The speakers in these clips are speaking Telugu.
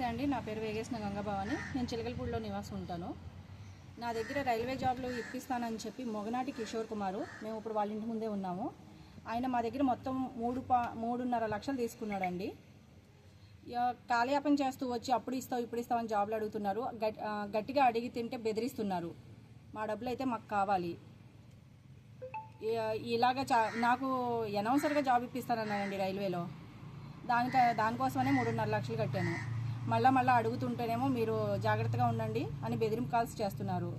నమస్తే అండి. నా పేరు వేగేసిన గంగభవాని. నేను చిలకలపూడిలో నివాసం ఉంటాను. నా దగ్గర రైల్వే జాబ్లు ఇప్పిస్తానని చెప్పి మొగనాటి కిషోర్ కుమారు మేము ఇప్పుడు వాళ్ళ ఇంటి ముందే ఉన్నాము. ఆయన మా దగ్గర మొత్తం మూడు పా మూడున్నర లక్షలు తీసుకున్నాడండి. ఇక కాలయాపన చేస్తూ వచ్చి అప్పుడు ఇస్తావు ఇప్పుడు ఇస్తావు అని జాబ్లు అడుగుతున్నారు. గట్టిగా అడిగి తింటే బెదిరిస్తున్నారు. మా డబ్బులు అయితే మాకు కావాలి. ఇలాగ చా నాకు అనౌన్సర్గా జాబ్ ఇప్పిస్తానన్నానండి రైల్వేలో. దానిక దానికోసమనే మూడున్నర లక్షలు కట్టాను. మళ్ళీ మళ్ళీ అడుగుతుంటేనేమో మీరు జాగ్రత్తగా ఉండండి అని బెదిరింపు కాల్స్ చేస్తున్నారు.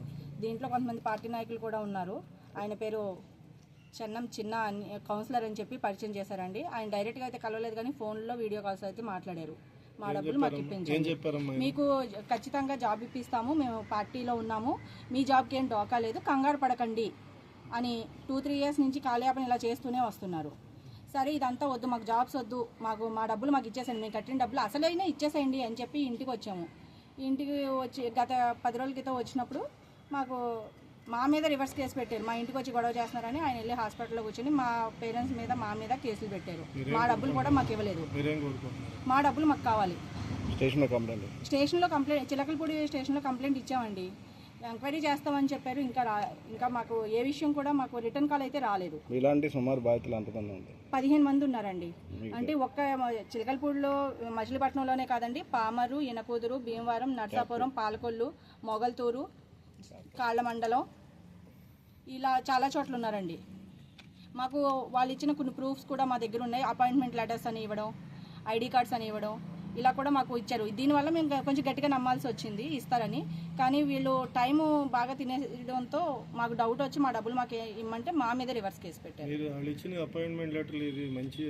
దీంట్లో కొంతమంది పార్టీ నాయకులు కూడా ఉన్నారు. ఆయన పేరు చెన్నం చిన్న అని కౌన్సిలర్ అని చెప్పి పరిచయం చేశారండి. ఆయన డైరెక్ట్గా అయితే కలవలేదు కానీ ఫోన్లో వీడియో కాల్స్ అయితే మాట్లాడారు. మా డబ్బులు మాకు ఇప్పించండి. మీకు ఖచ్చితంగా జాబ్ ఇప్పిస్తాము. మేము పార్టీలో ఉన్నాము. మీ జాబ్కి ఏం డోకా లేదు. కంగారు పడకండి అని టూ త్రీ ఇయర్స్ నుంచి కాలయాపన ఇలా చేస్తూనే వస్తున్నారు. సరే ఇదంతా వద్దు మాకు జాబ్స్ వద్దు మాకు మా డబ్బులు మాకు ఇచ్చేసేయండి మేము కట్టిన డబ్బులు అసలైనా ఇచ్చేసేయండి అని చెప్పి ఇంటికి వచ్చాము. ఇంటికి వచ్చి గత పది రోజుల క్రితం వచ్చినప్పుడు మాకు మా మీద రివర్స్ కేసు పెట్టారు. మా ఇంటికి వచ్చి గొడవ చేస్తున్నారని ఆయన వెళ్ళి హాస్పిటల్లో కూర్చొని మా పేరెంట్స్ మీద మా మీద కేసులు పెట్టారు. మా డబ్బులు కూడా మాకు ఇవ్వలేదు. మా డబ్బులు మాకు కావాలి. స్టేషన్లో కంప్లైంట్ స్టేషన్లో కంప్లైంట్ చిలకలపూడి స్టేషన్లో కంప్లైంట్ ఇచ్చామండి. ఎంక్వైరీ చేస్తామని చెప్పారు. ఇంకా రా ఇంకా మాకు ఏ విషయం కూడా మాకు రిటర్న్ కాల్ అయితే రాలేదు. ఇలాంటి సుమారు బాధితులు ఎంతమంది ఉంది పదిహేను మంది ఉన్నారండి. అంటే ఒక్క చిలకలపూడిలో మచిలీపట్నంలోనే కాదండి. పామరు ఇనకూదురు భీమవరం నర్సాపురం పాలకొల్లు మొగల్తూరు కాళ్ళమండలం. ఇలా చాలా చోట్ల ఉన్నారండి. మాకు వాళ్ళు ఇచ్చిన కొన్ని ప్రూఫ్స్ కూడా మా దగ్గర ఉన్నాయి. అపాయింట్మెంట్ లెటర్స్ అని ఇవ్వడం ఐడి కార్డ్స్ అని ఇవ్వడం ఇలా కూడా మాకు ఇచ్చారు. దీనివల్ల మేము కొంచెం గట్టిగా నమ్మాల్సి వచ్చింది ఇస్తారని. కానీ వీళ్ళు టైం బాగా తినేయడంతో మాకు డౌట్ వచ్చి మా డబ్బులు మాకు ఇమ్మంటే మా మీద రివర్స్ కేసు పెట్టారు. అపాయింట్మెంట్ ఇది మంచి